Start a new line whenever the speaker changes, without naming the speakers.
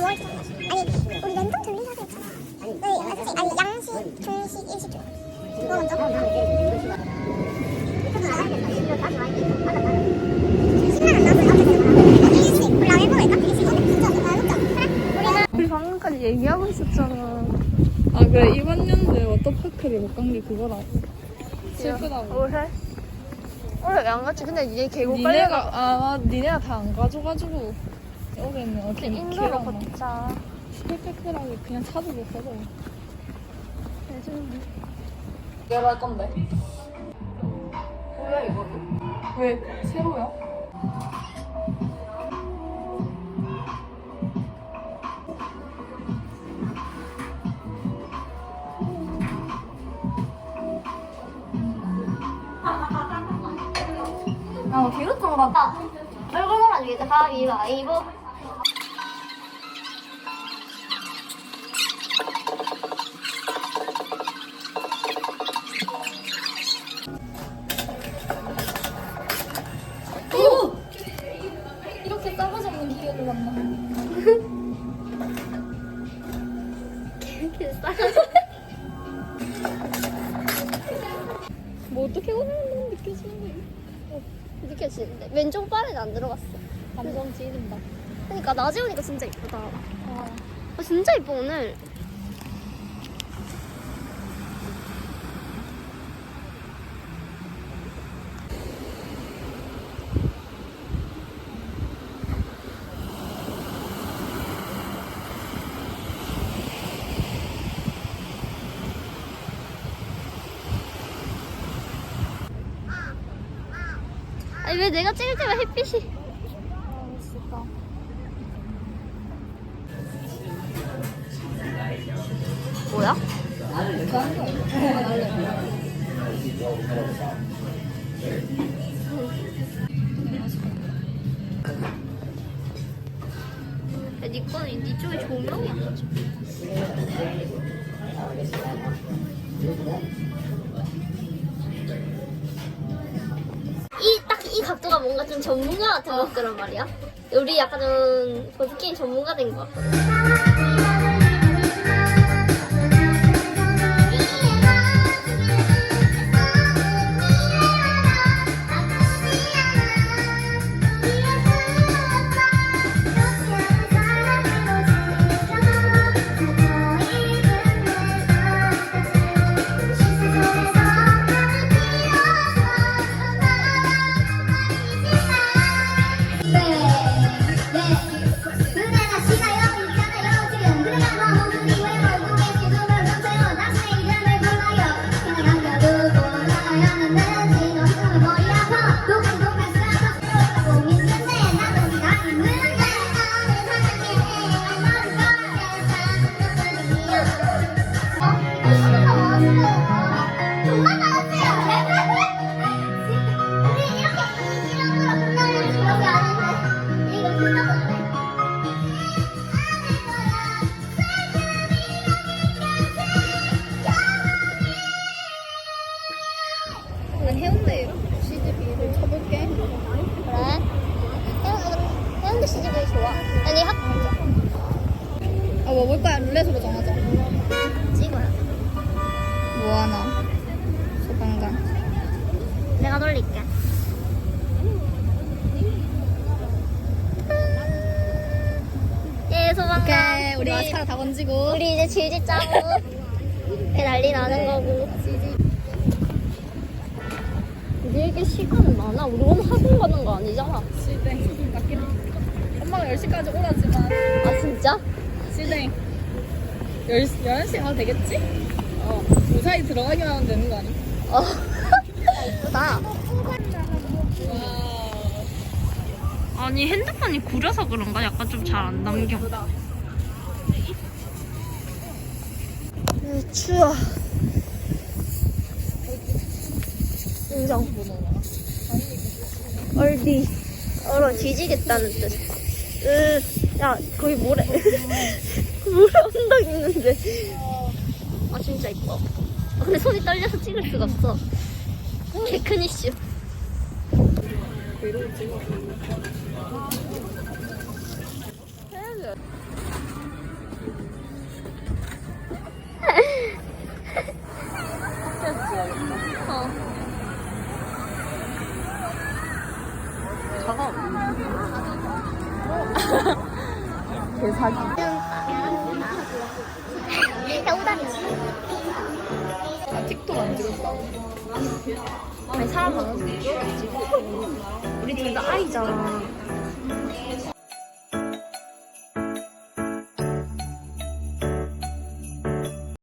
뭐 할까? 아니 우리 랜덤 둘리사도 있잖아. 아니? 아니 양식, 중식, 일식 중. 그거 먼저. 10만 원 남은 어떻게 일식 라면 먹을까? 일식 어? 진짜 아 먹자. 그래.
우리 방금까지 얘기하고 있었잖아.
아 그래 이번 연도에 워터파크를 못 간 게 그거라고 슬프다고
올해? 올해 왜안 갔지? 근데 얘 계곡 빨리
니네가 아 니네가 다 안 가져가지고 올해는 어떻게
인도로 걷자.
스펙타클하게 그냥 차도 못 가서
요즘
내가 할 건데 뭐야 이거는? 왜 새로야?
어 비로통 같다. 얼굴 몰아주겠다. 가위바위보.
뭐 어떻게 오는 느껴지는데
느껴지는데 왼쪽 발에는 안 들어갔어.
감정 지린다
그러니까 낮에 오니까 진짜 이쁘다. 아, 진짜 이뻐 오늘. 아니 왜 내가 찍을 때만 햇빛이 뭐야? 야, 니 거는 니 쪽이 조명이야. 이딱이 각도가 뭔가 좀 전문가 같은 각도란 말이야. 우리 약간 좀 보드게임 전문가 된 것 같거든.
뭐볼 거야 룰렛으로 정하자
예, 소방관.
오케이 우리 마스카라 다 건지고
우리 이제 질질 짜고 배 난리 나는 거고. 우리 이게 시간은 많아. 우리 오늘 학원 가는 거 아니잖아.
시댕 맞긴 엄마가 10시까지 오라지만
아 진짜?
시댕 10, 11시 가도 되겠지? 어 무사히 들어가기만 하면 되는 거 아니야?
어. 이쁘다.
와
아니 핸드폰이 구려서 그런가? 약간 좀 잘안 남겨.
음, 추워. 인정. 얼디. 얼어 뒤지겠다는 뜻. 으, 야, 거기 모래. 모래 언덕 있는데. 아, 진짜 이뻐. 아, 근데 손이 떨려서 찍을 수가 없어. 개큰 이슈. 야 오다리
아, 틱톡 안 찍었다.
아니 사람 많아서 못 찍었지 우리 둘 다 아이잖아